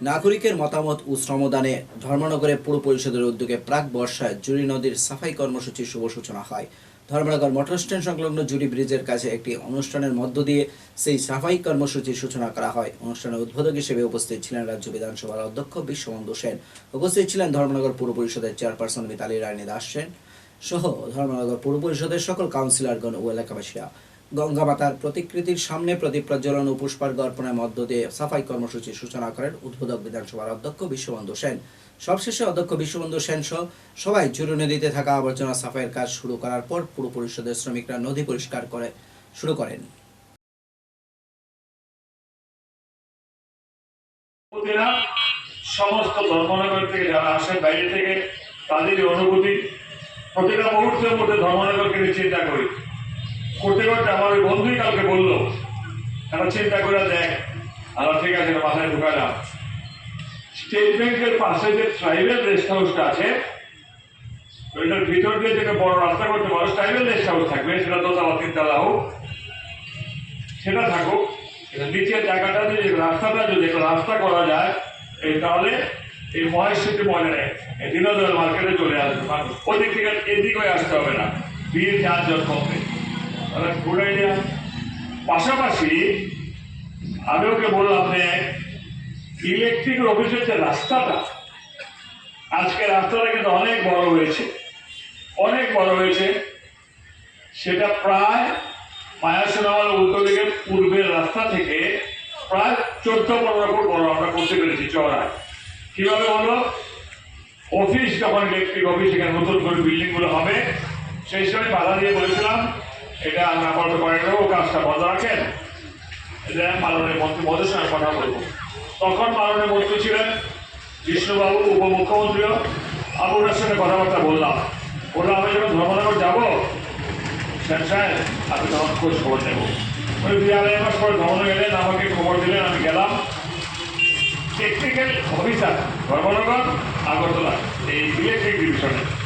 নাগরিকের মতামত ও শ্রমদানে ধর্মনগরে পুর পরিষদের উদ্যোগে প্রাক বর্ষায় জুড়ি নদীর সাফাই কর্মসূচির শুভ সূচনা হয়। ধর্মনগর মোটর স্ট্যান্ড সংলগ্ন জুড়ি ব্রিজের কাছে একটি অনুষ্ঠানের মধ্য দিয়ে সেই সাফাই কর্মসূচির সূচনা করা হয়। অনুষ্ঠানের উদ্বোধক হিসেবে উপস্থিত ছিলেন রাজ্য বিধানসভার অধ্যক্ষ বিশ্ববন্ধু সেন। উপস্থিত ছিলেন ধর্মনগর পুর পরিষদের চেয়ারপারসন মিতালি রানী দাস সেন সহ ধর্মনগর পুর পরিষদের সকল কাউন্সিলরগণ ও এলাকাবাসীরা। গঙ্গা মাতার প্রতিকৃতির সামনে প্রদীপ প্রজ্বলন ও পুষ্পার্ঘ অর্পণের মধ্য দিয়ে সাফাই কর্মসূচির সূচনা করেন উদ্বোধক বিধানসভার অধ্যক্ষ বিশ্ববন্ধু সেন। সবশেষে অধ্যক্ষ বিশ্ববন্ধু সেন সহ সবাই চুরু নদীতে থাকা আবর্জনা সাফাইয়ের কাজ শুরু করার পর পুর পরিষদের শ্রমিকরা নদী পরিষ্কার করে শুরু করেন। সমস্ত ধর্মনগর থেকে যারা আসেন, বাইরে থেকে তাদের অনুভূতি। প্রতিটা মুহূর্তের মধ্যে ধর্মনগরকে চিন্তা করি। করতে করতে আমার ওই বন্ধুই কালকে বলল একটা চিন্তা করে দেখ আমরা ঠিক আছে মাথায় ঢুকালাম স্টেট ব্যাংকের পাশে যে ট্রাইবেল রেস্ট হাউসটা আছে, ওইটার ভিতর দিয়ে যেটা বড় রাস্তা করতে পারো ট্রাইবেল রেস্ট হাউস থাকবে, সেটা তো দোতলা তিনতলা হোক, সেটা থাকুক। নিচের জায়গাটা যদি রাস্তাটা যদি রাস্তা করা যায় এই তাহলে এই মহেশ্বরী মনে নেয় এই মার্কেটে চলে আসবে মানুষ। ওই দিক থেকে এদিকে আসতে হবে না। বিয়ে চারজন কমবে তাহলে গুড আইডিয়া পাশাপাশি আমি ওকে বললাম যে ইলেকট্রিক অফিসের যে রাস্তাটা, আজকে রাস্তাটা কিন্তু অনেক বড় হয়েছে, অনেক বড় হয়েছে। সেটা প্রায় মায়াসোনামাল উত্তর দিকের পূর্বের রাস্তা থেকে প্রায় চোদ্দ পনেরো ফুট বড়, আমরা করতে পেরেছি চড়ায় কীভাবে বলো? অফিস যখন ইলেকট্রিক অফিস এখানে নতুন করে বিল্ডিংগুলো হবে, সেই সময় বাধা দিয়ে বলেছিলাম এটা আমরা আপাতত করে নেব, কাজটা বন্ধ রাখেন। এটা মাননীয় মন্ত্রী মধ্যে সঙ্গে কথা বলব। তখন মাননীয় মন্ত্রী ছিলেন বিষ্ণুবাবু, উপমুখ্যমন্ত্রীও। আবুরের সঙ্গে কথাবার্তা বললাম। বললাম, আমি যখন ধর্মনগর যাব, স্যার আমি তখন খোঁজ খবর নেব। ওই দুই আড়াই মাস পরে ভ্রমণ গেলেন আমাকে খবর দিলেন, আমি গেলাম। টেকনিক্যাল অফিসার ধর্মনগর, আগরতলা, এই ইলেকট্রিক ডিভিশনে